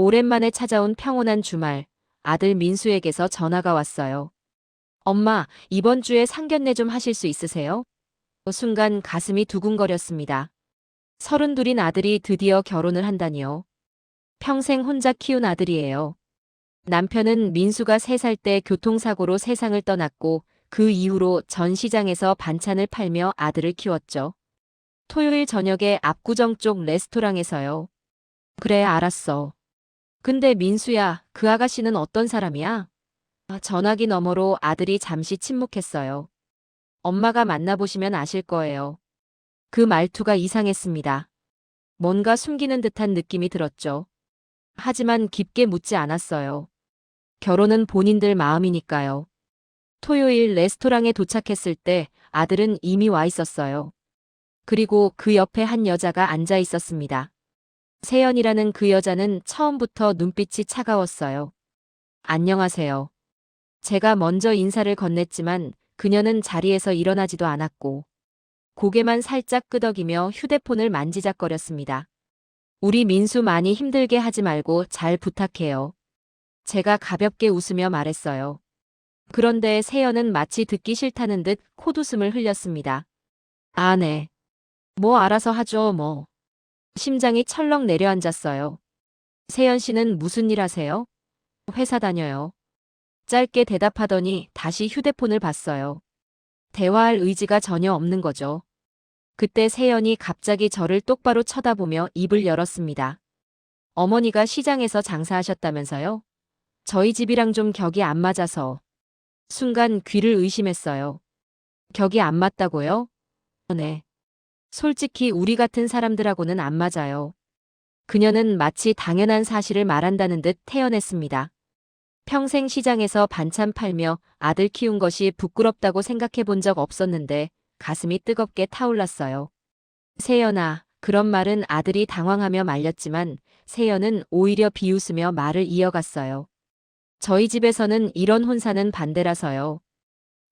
오랜만에 찾아온 평온한 주말, 아들 민수에게서 전화가 왔어요. 엄마, 이번 주에 상견례 좀 하실 수 있으세요? 순간 가슴이 두근거렸습니다. 서른둘인 아들이 드디어 결혼을 한다니요. 평생 혼자 키운 아들이에요. 남편은 민수가 3살 때 교통사고로 세상을 떠났고 그 이후로 전 시장에서 반찬을 팔며 아들을 키웠죠. 토요일 저녁에 압구정 쪽 레스토랑에서요. 그래, 알았어. 근데 민수야, 그 아가씨는 어떤 사람이야? 아, 전화기 너머로 아들이 잠시 침묵했어요. 엄마가 만나보시면 아실 거예요. 그 말투가 이상했습니다. 뭔가 숨기는 듯한 느낌이 들었죠. 하지만 깊게 묻지 않았어요. 결혼은 본인들 마음이니까요. 토요일 레스토랑에 도착했을 때 아들은 이미 와 있었어요. 그리고 그 옆에 한 여자가 앉아 있었습니다. 세연이라는 그 여자는 처음부터 눈빛이 차가웠어요. 안녕하세요. 제가 먼저 인사를 건넸지만 그녀는 자리에서 일어나지도 않았고 고개만 살짝 끄덕이며 휴대폰을 만지작거렸습니다. 우리 민수 많이 힘들게 하지 말고 잘 부탁해요. 제가 가볍게 웃으며 말했어요. 그런데 세연은 마치 듣기 싫다는 듯 콧웃음을 흘렸습니다. 아, 네. 뭐 알아서 하죠, 뭐. 심장이 철렁 내려앉았어요. 세연 씨는 무슨 일 하세요? 회사 다녀요. 짧게 대답하더니 다시 휴대폰을 봤어요. 대화할 의지가 전혀 없는 거죠. 그때 세연이 갑자기 저를 똑바로 쳐다보며 입을 열었습니다. 어머니가 시장에서 장사하셨다면서요? 저희 집이랑 좀 격이 안 맞아서. 순간 귀를 의심했어요. 격이 안 맞다고요? 네. 솔직히 우리 같은 사람들하고는 안 맞아요. 그녀는 마치 당연한 사실을 말한다는 듯 태연했습니다. 평생 시장에서 반찬 팔며 아들 키운 것이 부끄럽다고 생각해 본 적 없었는데 가슴이 뜨겁게 타올랐어요. 세연아, 그런 말은 아들이 당황하며 말렸지만 세연은 오히려 비웃으며 말을 이어갔어요. 저희 집에서는 이런 혼사는 반대라서요.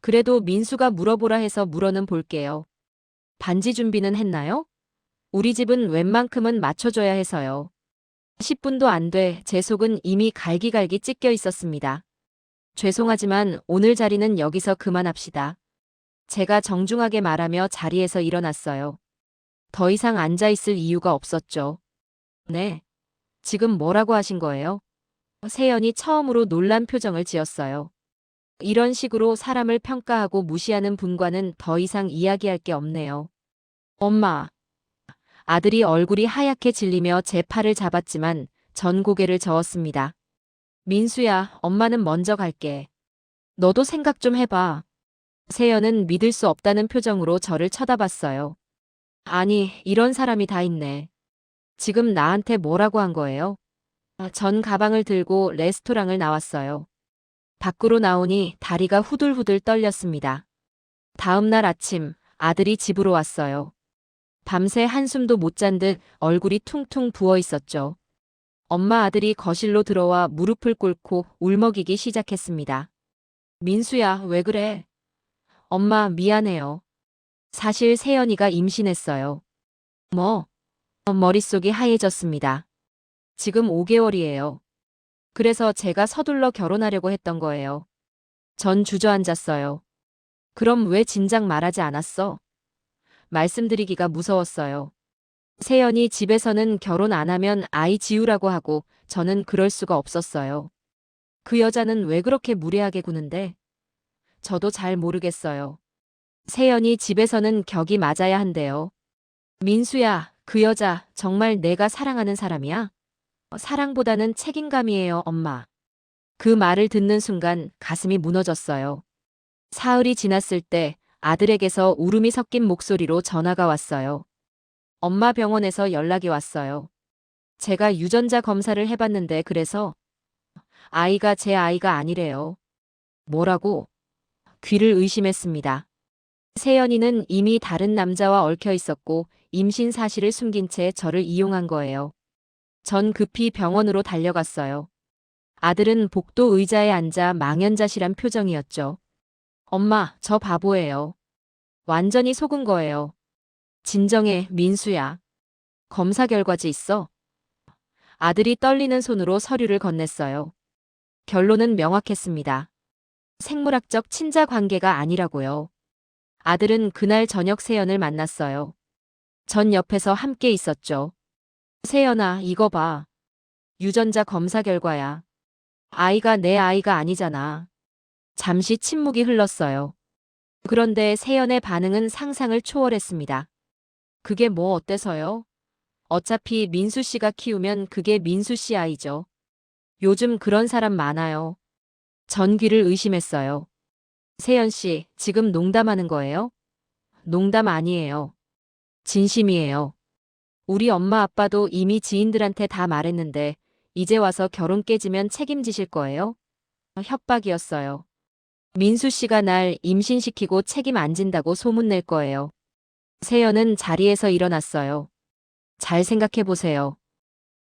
그래도 민수가 물어보라 해서 물어는 볼게요. 반지 준비는 했나요? 우리 집은 웬만큼은 맞춰줘야 해서요. 10분도 안 돼 제 속은 이미 갈기갈기 찢겨 있었습니다. 죄송하지만 오늘 자리는 여기서 그만합시다. 제가 정중하게 말하며 자리에서 일어났어요. 더 이상 앉아있을 이유가 없었죠. 네. 지금 뭐라고 하신 거예요? 세연이 처음으로 놀란 표정을 지었어요. 이런 식으로 사람을 평가하고 무시하는 분과는 더 이상 이야기할 게 없네요. 엄마. 아들이 얼굴이 하얗게 질리며 제 팔을 잡았지만 전 고개를 저었습니다. 민수야, 엄마는 먼저 갈게. 너도 생각 좀 해봐. 세연은 믿을 수 없다는 표정으로 저를 쳐다봤어요. 아니, 이런 사람이 다 있네. 지금 나한테 뭐라고 한 거예요? 아, 전 가방을 들고 레스토랑을 나왔어요. 밖으로 나오니 다리가 후들후들 떨렸습니다. 다음 날 아침 아들이 집으로 왔어요. 밤새 한숨도 못 잔 듯 얼굴이 퉁퉁 부어 있었죠. 엄마 아들이 거실로 들어와 무릎을 꿇고 울먹이기 시작했습니다. 민수야, 왜 그래? 엄마, 미안해요. 사실 세연이가 임신했어요. 뭐? 머릿속이 하얘졌습니다. 지금 5개월이에요. 그래서 제가 서둘러 결혼하려고 했던 거예요. 전 주저앉았어요. 그럼 왜 진작 말하지 않았어? 말씀드리기가 무서웠어요. 세연이 집에서는 결혼 안 하면 아이 지우라고 하고 저는 그럴 수가 없었어요. 그 여자는 왜 그렇게 무례하게 구는데? 저도 잘 모르겠어요. 세연이 집에서는 격이 맞아야 한대요. 민수야, 그 여자 정말 내가 사랑하는 사람이야? 사랑보다는 책임감이에요, 엄마. 그 말을 듣는 순간 가슴이 무너졌어요. 사흘이 지났을 때 아들에게서 울음이 섞인 목소리로 전화가 왔어요. 엄마 병원에서 연락이 왔어요. 제가 유전자 검사를 해봤는데 그래서 아이가 제 아이가 아니래요. 뭐라고? 귀를 의심했습니다. 세연이는 이미 다른 남자와 얽혀 있었고 임신 사실을 숨긴 채 저를 이용한 거예요. 전 급히 병원으로 달려갔어요. 아들은 복도 의자에 앉아 망연자실한 표정이었죠. 엄마, 저 바보예요. 완전히 속은 거예요. 진정해, 민수야. 검사 결과지 있어? 아들이 떨리는 손으로 서류를 건넸어요. 결론은 명확했습니다. 생물학적 친자 관계가 아니라고요. 아들은 그날 저녁 세연을 만났어요. 전 옆에서 함께 있었죠. 세연아, 이거 봐. 유전자 검사 결과야. 아이가 내 아이가 아니잖아. 잠시 침묵이 흘렀어요. 그런데 세연의 반응은 상상을 초월했습니다. 그게 뭐 어때서요? 어차피 민수 씨가 키우면 그게 민수 씨 아이죠. 요즘 그런 사람 많아요. 전귀를 의심했어요. 세연 씨, 지금 농담하는 거예요? 농담 아니에요. 진심이에요. 우리 엄마 아빠도 이미 지인들한테 다 말했는데 이제 와서 결혼 깨지면 책임지실 거예요? 협박이었어요. 민수 씨가 날 임신시키고 책임 안 진다고 소문낼 거예요. 세연은 자리에서 일어났어요. 잘 생각해 보세요.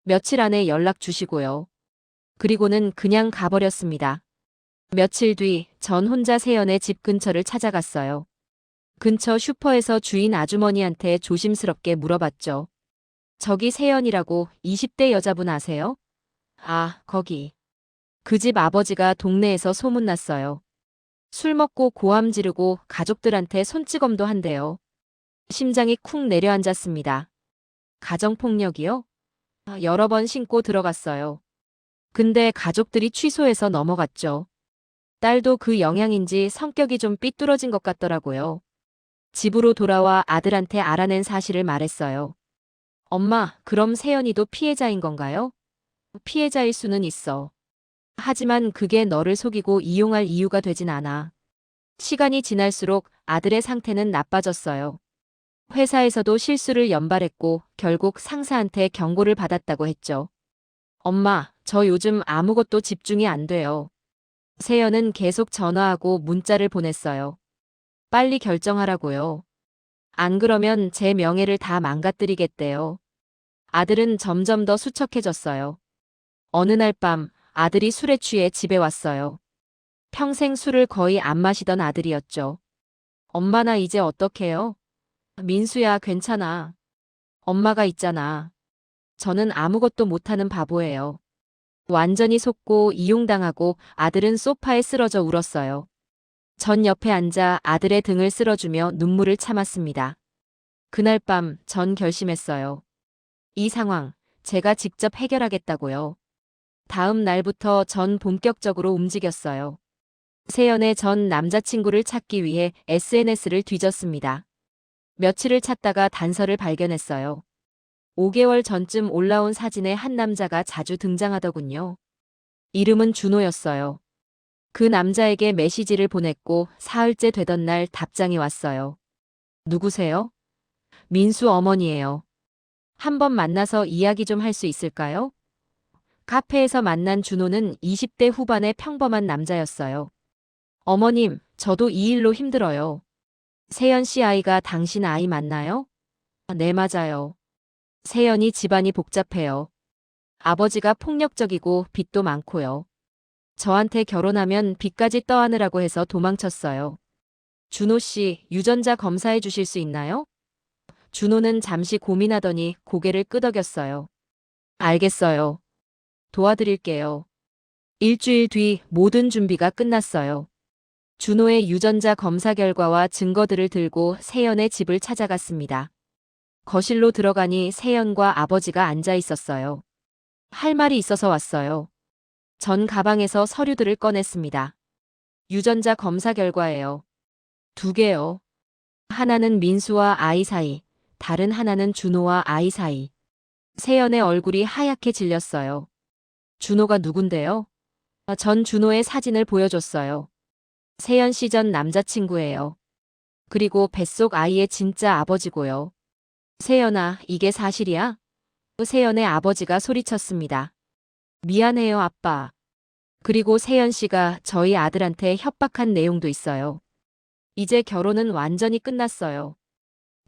며칠 안에 연락 주시고요. 그리고는 그냥 가버렸습니다. 며칠 뒤 전 혼자 세연의 집 근처를 찾아갔어요. 근처 슈퍼에서 주인 아주머니한테 조심스럽게 물어봤죠. 저기 세연이라고 20대 여자분 아세요? 아, 거기. 그 집 아버지가 동네에서 소문났어요. 술 먹고 고함 지르고 가족들한테 손찌검도 한대요. 심장이 쿵 내려앉았습니다. 가정폭력이요? 아, 여러 번 신고 들어갔어요. 근데 가족들이 취소해서 넘어갔죠. 딸도 그 영향인지 성격이 좀 삐뚤어진 것 같더라고요. 집으로 돌아와 아들한테 알아낸 사실을 말했어요. 엄마, 그럼 세연이도 피해자인 건가요? 피해자일 수는 있어. 하지만 그게 너를 속이고 이용할 이유가 되진 않아. 시간이 지날수록 아들의 상태는 나빠졌어요. 회사에서도 실수를 연발했고 결국 상사한테 경고를 받았다고 했죠. 엄마, 저 요즘 아무것도 집중이 안 돼요. 세연은 계속 전화하고 문자를 보냈어요. 빨리 결정하라고요. 안 그러면 제 명예를 다 망가뜨리겠대요. 아들은 점점 더 수척해졌어요. 어느 날 밤 아들이 술에 취해 집에 왔어요. 평생 술을 거의 안 마시던 아들이었죠. 엄마 나 이제 어떡해요? 민수야 괜찮아. 엄마가 있잖아. 저는 아무것도 못하는 바보예요. 완전히 속고 이용당하고 아들은 소파에 쓰러져 울었어요. 전 옆에 앉아 아들의 등을 쓸어주며 눈물을 참았습니다. 그날 밤 전 결심했어요. 이 상황 제가 직접 해결하겠다고요. 다음 날부터 전 본격적으로 움직였어요. 세연의 전 남자친구를 찾기 위해 SNS를 뒤졌습니다. 며칠을 찾다가 단서를 발견했어요. 5개월 전쯤 올라온 사진에 한 남자가 자주 등장하더군요. 이름은 준호였어요. 그 남자에게 메시지를 보냈고 사흘째 되던 날 답장이 왔어요. 누구세요? 민수 어머니예요. 한번 만나서 이야기 좀 할 수 있을까요? 카페에서 만난 준호는 20대 후반의 평범한 남자였어요. 어머님, 저도 이 일로 힘들어요. 세연 씨 아이가 당신 아이 맞나요? 네, 맞아요. 세연이 집안이 복잡해요. 아버지가 폭력적이고 빚도 많고요. 저한테 결혼하면 빚까지 떠안으라고 해서 도망쳤어요. 준호 씨, 유전자 검사해 주실 수 있나요? 준호는 잠시 고민하더니 고개를 끄덕였어요. 알겠어요. 도와드릴게요. 일주일 뒤 모든 준비가 끝났어요. 준호의 유전자 검사 결과와 증거들을 들고 세연의 집을 찾아갔습니다. 거실로 들어가니 세연과 아버지가 앉아 있었어요. 할 말이 있어서 왔어요. 전 가방에서 서류들을 꺼냈습니다. 유전자 검사 결과예요. 두 개요. 하나는 민수와 아이 사이, 다른 하나는 준호와 아이 사이. 세연의 얼굴이 하얗게 질렸어요. 준호가 누군데요? 아, 전 준호의 사진을 보여줬어요. 세연 씨 전 남자친구예요. 그리고 뱃속 아이의 진짜 아버지고요. 세연아, 이게 사실이야? 세연의 아버지가 소리쳤습니다. 미안해요, 아빠. 그리고 세연 씨가 저희 아들한테 협박한 내용도 있어요. 이제 결혼은 완전히 끝났어요.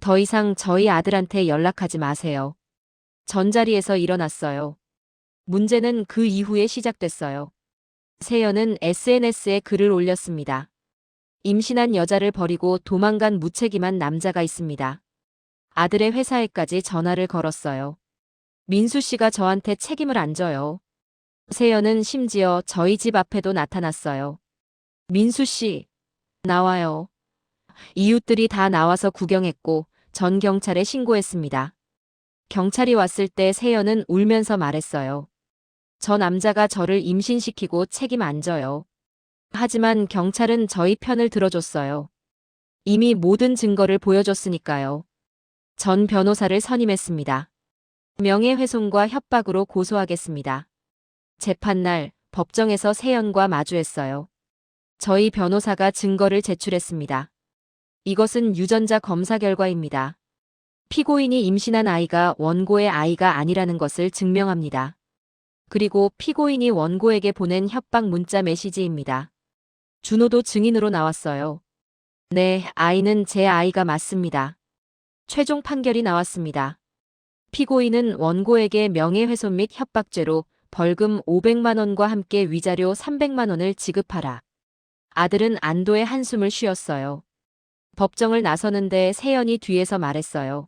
더 이상 저희 아들한테 연락하지 마세요. 전자리에서 일어났어요. 문제는 그 이후에 시작됐어요. 세연은 SNS에 글을 올렸습니다. 임신한 여자를 버리고 도망간 무책임한 남자가 있습니다. 아들의 회사에까지 전화를 걸었어요. 민수 씨가 저한테 책임을 안 져요. 세연은 심지어 저희 집 앞에도 나타났어요. 민수 씨, 나와요. 이웃들이 다 나와서 구경했고 전 경찰에 신고했습니다. 경찰이 왔을 때 세연은 울면서 말했어요. 저 남자가 저를 임신시키고 책임 안 져요. 하지만 경찰은 저희 편을 들어줬어요. 이미 모든 증거를 보여줬으니까요. 전 변호사를 선임했습니다. 명예훼손과 협박으로 고소하겠습니다. 재판날 법정에서 세연과 마주했어요. 저희 변호사가 증거를 제출했습니다. 이것은 유전자 검사 결과입니다. 피고인이 임신한 아이가 원고의 아이가 아니라는 것을 증명합니다. 그리고 피고인이 원고에게 보낸 협박 문자 메시지입니다. 준호도 증인으로 나왔어요. 네, 아이는 제 아이가 맞습니다. 최종 판결이 나왔습니다. 피고인은 원고에게 명예훼손 및 협박죄로 벌금 500만 원과 함께 위자료 300만 원을 지급하라. 아들은 안도의 한숨을 쉬었어요. 법정을 나서는데 세연이 뒤에서 말했어요.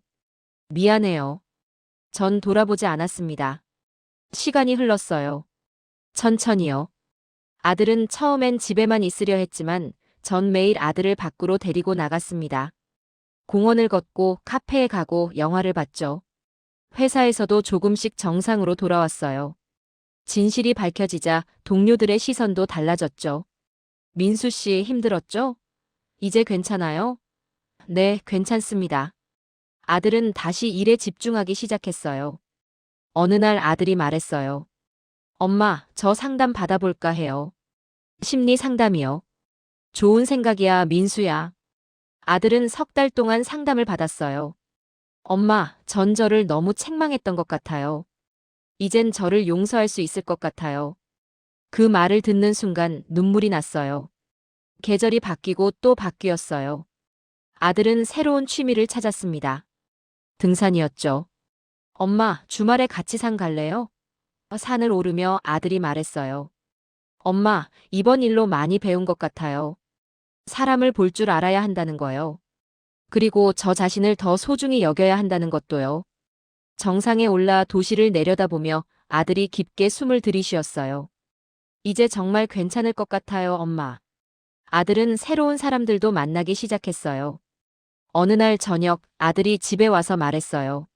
미안해요. 전 돌아보지 않았습니다. 시간이 흘렀어요. 천천히요. 아들은 처음엔 집에만 있으려 했지만 전 매일 아들을 밖으로 데리고 나갔습니다. 공원을 걷고 카페에 가고 영화를 봤죠. 회사에서도 조금씩 정상으로 돌아왔어요. 진실이 밝혀지자 동료들의 시선도 달라졌죠. 민수 씨 힘들었죠? 이제 괜찮아요? 네, 괜찮습니다. 아들은 다시 일에 집중하기 시작했어요. 어느 날 아들이 말했어요. 엄마, 저 상담 받아볼까 해요. 심리 상담이요. 좋은 생각이야, 민수야. 아들은 석 달 동안 상담을 받았어요. 엄마, 전 저를 너무 책망했던 것 같아요. 이젠 저를 용서할 수 있을 것 같아요. 그 말을 듣는 순간 눈물이 났어요. 계절이 바뀌고 또 바뀌었어요. 아들은 새로운 취미를 찾았습니다. 등산이었죠. 엄마, 주말에 같이 산 갈래요? 산을 오르며 아들이 말했어요. 엄마, 이번 일로 많이 배운 것 같아요. 사람을 볼 줄 알아야 한다는 거요. 그리고 저 자신을 더 소중히 여겨야 한다는 것도요. 정상에 올라 도시를 내려다보며 아들이 깊게 숨을 들이쉬었어요. 이제 정말 괜찮을 것 같아요, 엄마. 아들은 새로운 사람들도 만나기 시작했어요. 어느 날 저녁 아들이 집에 와서 말했어요.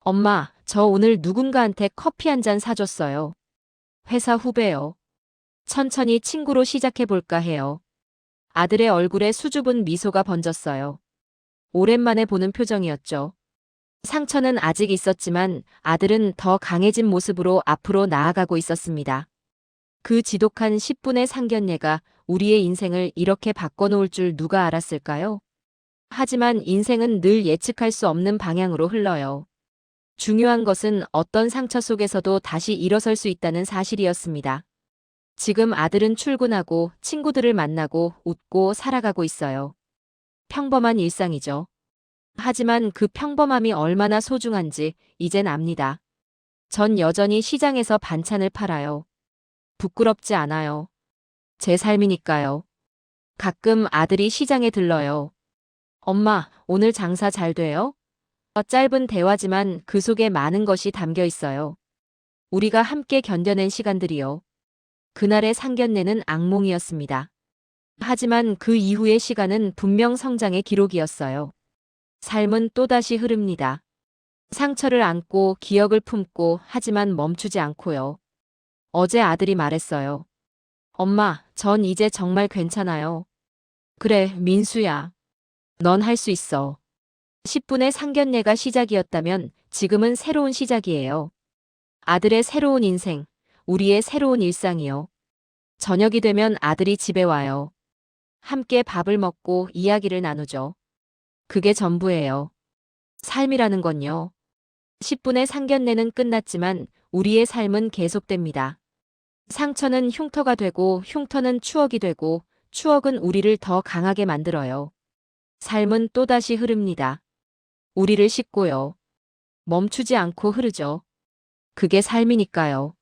엄마, 저 오늘 누군가한테 커피 한 잔 사줬어요. 회사 후배요. 천천히 친구로 시작해볼까 해요. 아들의 얼굴에 수줍은 미소가 번졌어요. 오랜만에 보는 표정이었죠. 상처는 아직 있었지만 아들은 더 강해진 모습으로 앞으로 나아가고 있었습니다. 그 지독한 10분의 상견례가 우리의 인생을 이렇게 바꿔놓을 줄 누가 알았을까요? 하지만 인생은 늘 예측할 수 없는 방향으로 흘러요. 중요한 것은 어떤 상처 속에서도 다시 일어설 수 있다는 사실이었습니다. 지금 아들은 출근하고 친구들을 만나고 웃고 살아가고 있어요. 평범한 일상이죠. 하지만 그 평범함이 얼마나 소중한지 이젠 압니다. 전 여전히 시장에서 반찬을 팔아요. 부끄럽지 않아요. 제 삶이니까요. 가끔 아들이 시장에 들러요. 엄마, 오늘 장사 잘 돼요? 어, 짧은 대화지만 그 속에 많은 것이 담겨 있어요. 우리가 함께 견뎌낸 시간들이요. 그날의 상견례는 악몽이었습니다. 하지만 그 이후의 시간은 분명 성장의 기록이었어요. 삶은 또다시 흐릅니다. 상처를 안고 기억을 품고 하지만 멈추지 않고요. 어제 아들이 말했어요. 엄마, 전 이제 정말 괜찮아요. 그래, 민수야. 넌 할 수 있어. 10분의 상견례가 시작이었다면 지금은 새로운 시작이에요. 아들의 새로운 인생, 우리의 새로운 일상이요. 저녁이 되면 아들이 집에 와요. 함께 밥을 먹고 이야기를 나누죠. 그게 전부예요. 삶이라는 건요. 10분의 상견례는 끝났지만 우리의 삶은 계속됩니다. 상처는 흉터가 되고 흉터는 추억이 되고 추억은 우리를 더 강하게 만들어요. 삶은 또다시 흐릅니다. 우리를 싣고요. 멈추지 않고 흐르죠. 그게 삶이니까요.